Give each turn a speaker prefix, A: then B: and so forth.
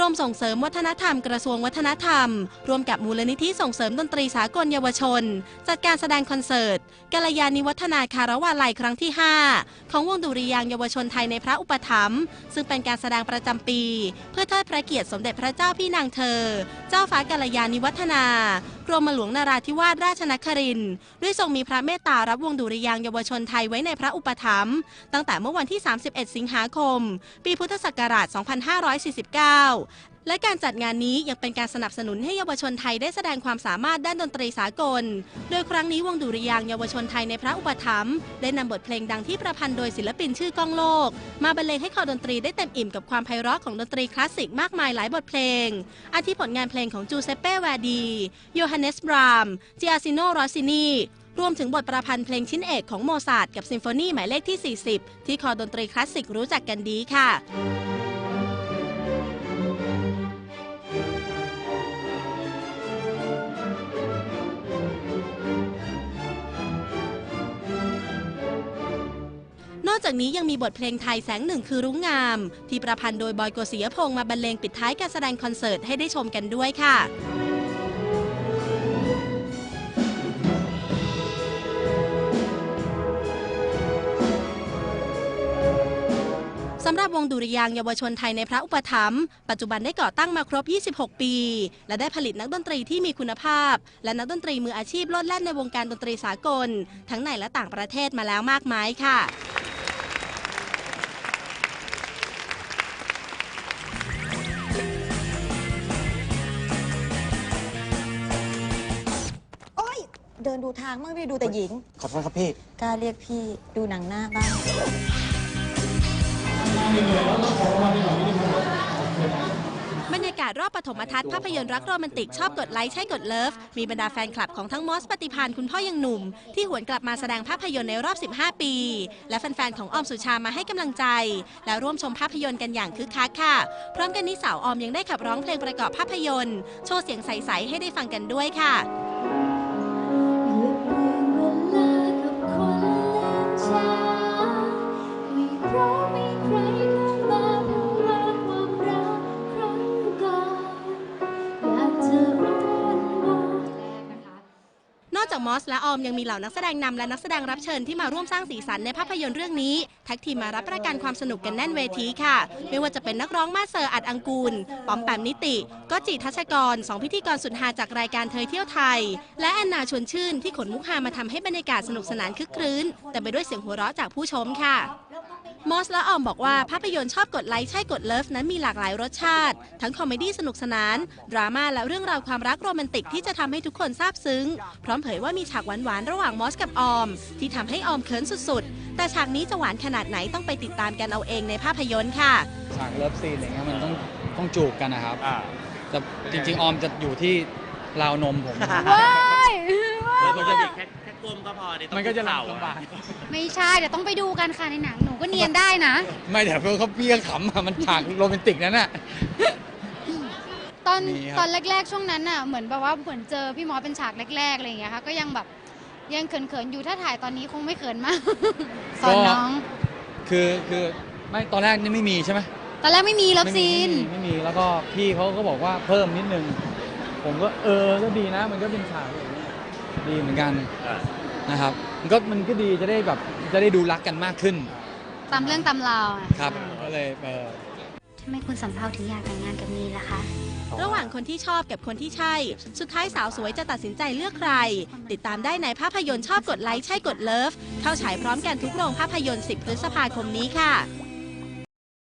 A: รมส่งเสริมวัฒนธรรมกระทรวงวัฒนธรรม ร่วมกับมูลนิธิส่งเสริมดนตรีสากลเยาวชน จัดการแสดงคอนเสิร์ตกาลยานิวัฒนาคารวาลัยครั้งที่ 5 ของวงดุริยางเยาวชนไทยในพระอุปถัมภ์ซึ่งเป็นการแสดงประจำปี เพื่อเทิดพระเกียรติสมเด็จพระเจ้าพี่นางเธอ เจ้าฟ้ากาลยานิวัฒนากรมหลวงนาราธิวาสราชนครินทร์ด้วยทรงมีพระเมตตารับวงดุริยางเยาวชนไทยไว้ในพระอุปถัมภ์ตั้งแต่เมื่อวันที่ 31 สิงหาคม ปีพุทธศักราช 2549และการจัดงานนี้ยังเป็นการสนับสนุนให้เยาวชนไทยได้แสดงความสามารถด้านดนตรีสากล โดยครั้งนี้วงดุริยางเยาวชนไทยในพระอุปถัมภ์ได้นำบทเพลงดังที่ประพันธ์โดยศิลปินชื่อก้องโลก มาบรรเลงให้คอดนตรีได้เต็มอิ่มกับความไพเราะของดนตรีคลาสสิกมากมายหลายบทเพลง อาทิผลงานเพลงของจูเซเป้แวร์ดีโยฮันเนสบรามจิอาซิโนรอซินีรวมถึงบทประพันธ์เพลงชิ้นเอกของโมซาร์ทกับซิมโฟนีหมายเลขที่ 40 ที่คอดนตรีคลาสสิกรู้จักกันดีค่ะ อกจากนี้ยังมีบทเพลงไทยแสงหนึ่งคือรุ้งงาม ที่ประพันธ์โดยบอยโกศิยพงษ์มาบรรเลงปิดท้ายการแสดงคอนเสิร์ตให้ได้ชมกันด้วยค่ะสำหรับวงดุริยางเยาวชนไทยในพระอุปถัมภ์ปัจจุบันได้ก่อตั้งมาครบ 26 ปี และได้ผลิตนักดนตรีที่มีคุณภาพ และนักดนตรีมืออาชีพลดแล่นในวงการดนตรีสากล ทั้งในและต่างประเทศมาแล้วมากมายค่ะ
B: เดินดูทางมั่งไม่ดูแต่หญิง
C: ขอโทษครับพี่
B: กล้าเรียกพี่ดูหนังหน้าบ้าง
A: บรรยากาศรอบปฐมทัศน์ภาพยนตร์รักโรแมนติกชอบกดไลค์ใช่กดเลิฟ มีบรรดาแฟนคลับของทั้งมอสปฏิพานคุณพ่อยังหนุ่ม ที่หวนกลับมาแสดงภาพยนตร์ในรอบ 15 ปี และแฟน ๆ ของออมสุชามาให้กำลังใจ และร่วมชมภาพยนตร์กันอย่างคึกคักค่ะ พร้อมกันนี้สาวออมยังได้ขับร้องเพลงประกอบภาพยนตร์ โชว์เสียงใส ๆ ให้ได้ฟังกันด้วยค่ะ
D: มอ
A: ส และออมยังมีเหล่านักแสดงนำและนักแสดงรับเชิญที่มาร่วมสร้างสีสันในภาพยนตร์เรื่องนี้แท็กทีมมารับประกันความสนุกกันแน่นเวทีค่ะ ไม่ว่าจะเป็นนักร้องมาเซอร์อัดอังกูลปอมแปมนิติ ก็จีทัชกรสองพิธีกรสุดฮาจากรายการเทยเที่ยวไทย และแอนนาชวนชื่นที่ขนมุกฮามาทำให้บรรยากาศสนุกสนานคึกครื้น แต่ไปด้วยเสียงหัวเราะจากผู้ชมค่ะ มอสและออมบอกว่าภาพยนตร์ชอบกดไลค์ใช่กดเลิฟนั้นมีหลากหลายรสชาติ ทั้งคอมเมดี้สนุกสนาน ดราม่าและเรื่องราวความรักโรแมนติกที่จะทำให้ทุกคนซาบซึ้ง พร้อมเผยว่ามีฉากหวานๆระหว่างมอสกับออม ที่ทำให้ออมเขินสุดๆ แต่ฉากนี้จะหวานขนาดไหนต้องไปติดตามกันเอาเองในภาพยนตร์ค่ะ
E: ฉากเลิฟซีนอะไรเงี้ยมันต้องต้องจูบกันนะครับ
C: อ่า
E: แต่จริงๆออมจะอยู่ที่ราวนมผม
C: มันจะแค่แค่ ก้มก็พอดิต้อง
E: มันก็จะ
C: เข่า
E: ลำบาก
F: ไม่ใช่เดี๋ยวต้องไปดูกันค่ะในหนังหนูก็เนียนได้นะ
E: ไม่แต่เพื่อเขาเปี้ยขำอะมันฉากโรแมนติกนั่นน่ะ
F: ตอน
E: มีครับ
F: ตอนแรก ๆ ช่วงนั้นน่ะเหมือนแบบว่าเหมือนเจอพี่มอสเป็นฉากแรกๆอะไรอย่างเงี้ยค่ะก็ยังแบบยังเขินๆอยู่ถ้าถ่ายตอนนี้คงไม่เขินมาก สอนน้อง
E: คือคือไม่ตอนแรกนี่ไม่มีใช่ไหม
F: ตอนแรกไม่มีเลิฟ
E: ไม่มี
F: ซีน
E: ไม่มีไม่มีแล้วก็พี่เขาก็บอกว่าเพิ่มนิดนึง ผมก็เออก็ดีนะ มันก็เป็นฉากอย่างเงี้ย ดีเหมือนกัน
C: อ่า
E: นะครับมันก็มันก็ดีจะได้แบบจะได้ดูรักกันมากขึ้น
F: ตามเรื่องตำราวอะ
E: ครับก็เลยเออ
F: ทำไมคุณสำเภาถึงอยากแต่งงานกับมีล่ะคะ
A: ระหว่างคนที่ชอบกับคนที่ใช่ สุดท้ายสาวสวยจะตัดสินใจเลือกใคร ติดตามได้ในภาพยนตร์ชอบกดไลค์ใช่กดเลิฟ เข้าฉายพร้อมกันทุกโรงภาพยนตร์ 10 พฤษภาคมนี้ค่ะ